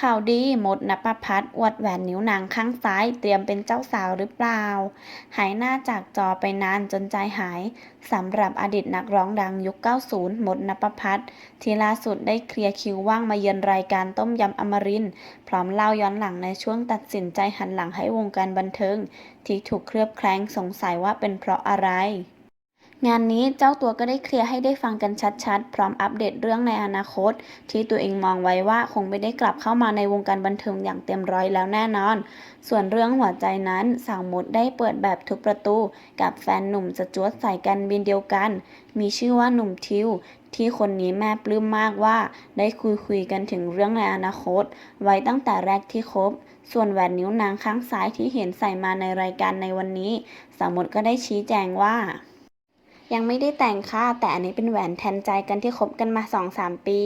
ข่าวดีมดนปพัฒน์อวดแหวนนิ้วนางข้างซ้ายเตรียมเป็นเจ้าสาวหรือเปล่า หายหน้าจากจอไปนานจนใจหายสำหรับอดีตนักร้องดังยุค 90 มดนปพัฒน์ที่ล่าสุดได้เคลียร์คิวว่างมาเยือนรายการต้มยำอมรินพร้อมเล่าย้อนหลังในช่วงตัดสินใจหันหลังให้วงการบันเทิง ที่ถูกเคลือบแคลงสงสัยว่าเป็นเพราะอะไร งานนี้เจ้าตัวก็ได้เคลียร์ให้ได้ฟังกันชัดๆ พร้อมอัปเดตเรื่องในอนาคต ที่ตัวเองมองไว้ว่าคงไม่ได้กลับเข้ามาในวงการบันเทิงอย่างเต็มร้อยแล้วแน่นอน ส่วนเรื่องหัวใจนั้นสาวมดได้เปิดแบบทุกประตู กับแฟนหนุ่มจะจวดใส่กันบินเดียวกัน มีชื่อว่าหนุ่มทิวที่คนนี้แม่ปลื้มมากว่า ได้คุยคุยกันถึงเรื่องในอนาคต ไว้ตั้งแต่แรกที่คบ ส่วนแหวนนิ้วนางข้างซ้ายที่เห็นใส่มาในรายการในวันนี้ สาวมดก็ได้ชี้แจงว่า ยังไม่ได้แต่งค่ะ แต่อันนี้เป็นแหวนแทนใจกันที่คบกันมา 2-3 ปี